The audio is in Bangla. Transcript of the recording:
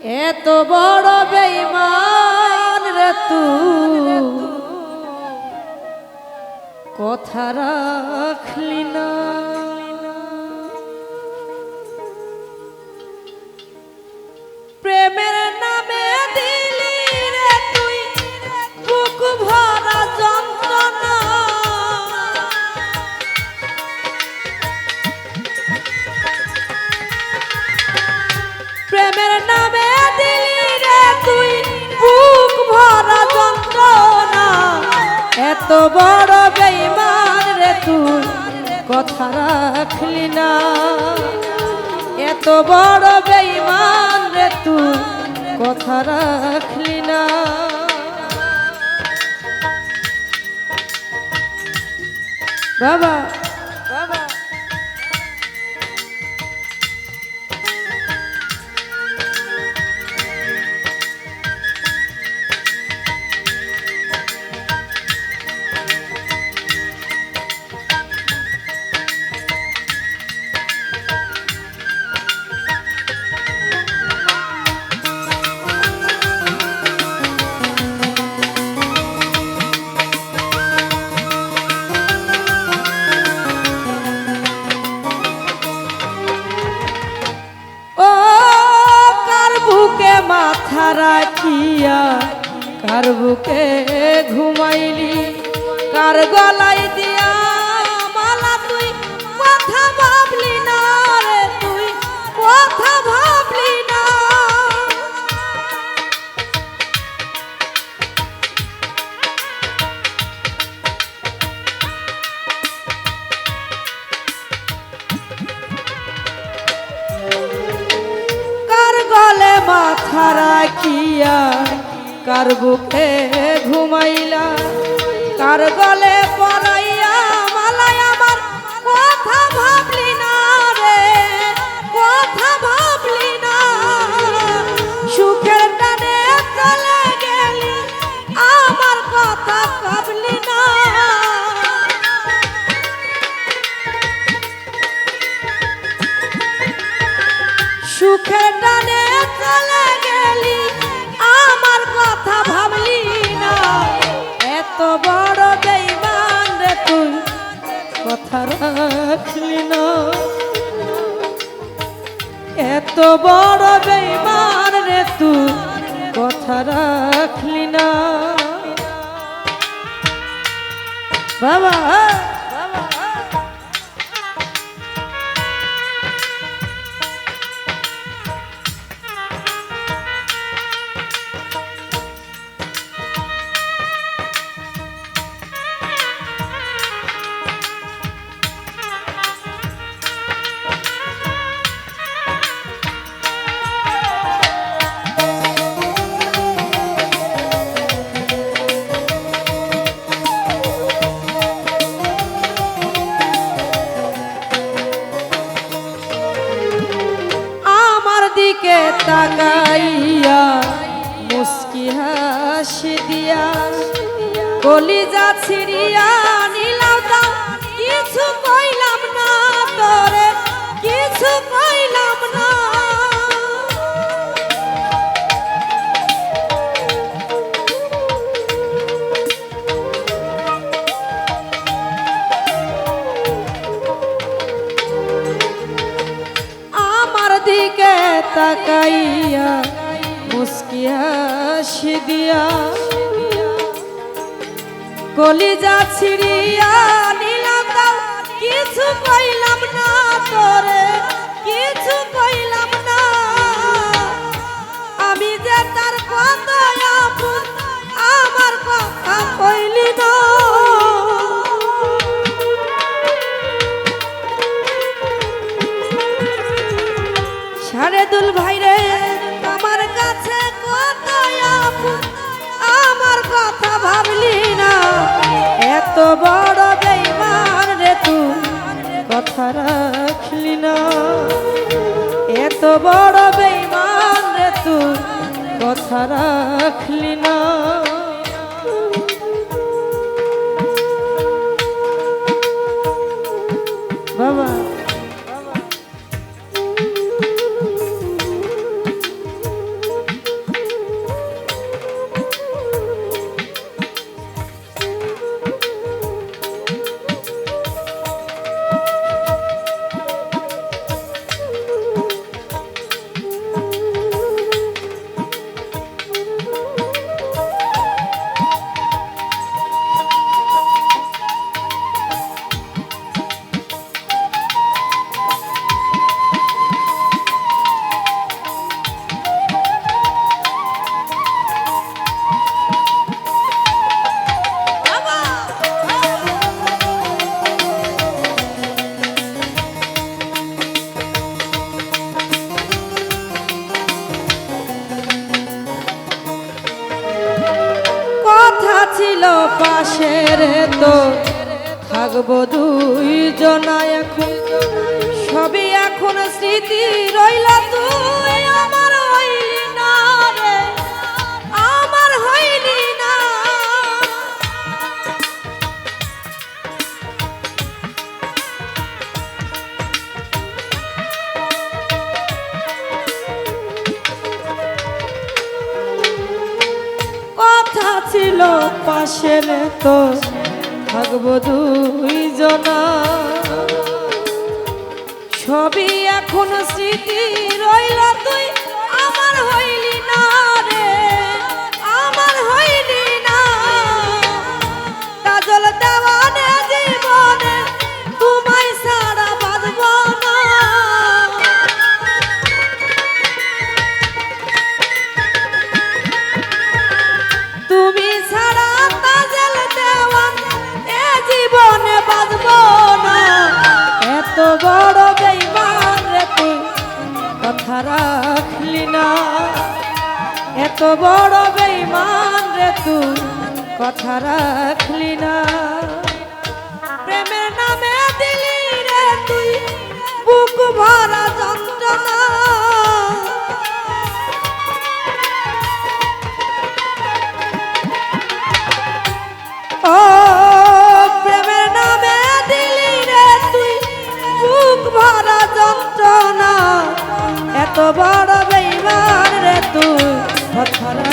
এত বড় বেইমান রে তুই কথা রাখলি না। এত বড় বেইমান রে তুই, কথা রাখলি না। এত বড় বেইমান রে তুই, কথা রাখলি না। বাবা। মাথা রাখিয়া কার বুকে ঘুমাইলি? কার গলায় দিয়া মালা তুই? কথা ভাবলি না রে তুই? কথা ভাবলি মাথা রাখিয়া কার বুকে ঘুমাইলা? কার গলে পড়াইয়া মালাই আমার কথা ভাবলি না রে, কথা ভাবলি এত বড় বেইমান রে তুই। কথা রাখলি না। এত বড় বেইমান রে তুই। কথা রাখলি না। বাবা হাসি দিয়া কলিজা ছিড়িয়া দিয়া। কলিজা ছিড়িয়া নিলাম দাও কিছু কইলাম না তোরে, কিছু কইলাম না। আমি যে তার কথা ভাবলি না, এত বড় বেইমান রে তুই কথা রাখলি না, এত বড় বেইমান রে তুই কথা রাখলি না। রে তো থাকব দুই জনা এখন। সবই এখন স্মৃতি রইলা তুই আমার পাশে তো থাকব দুই জনা। সবই এখন স্মৃতি রইল তুই এত বড় বেইমান রে তুই, কথা রাখলি না। প্রেমের নামে দিলি রে তুই, বুক ভরা যন্ত্রণা। ও, প্রেমের নামে দিলি রে তুই, বুক ভরা যন্ত্রণা। এত বড় বেইমান রে তুই কথা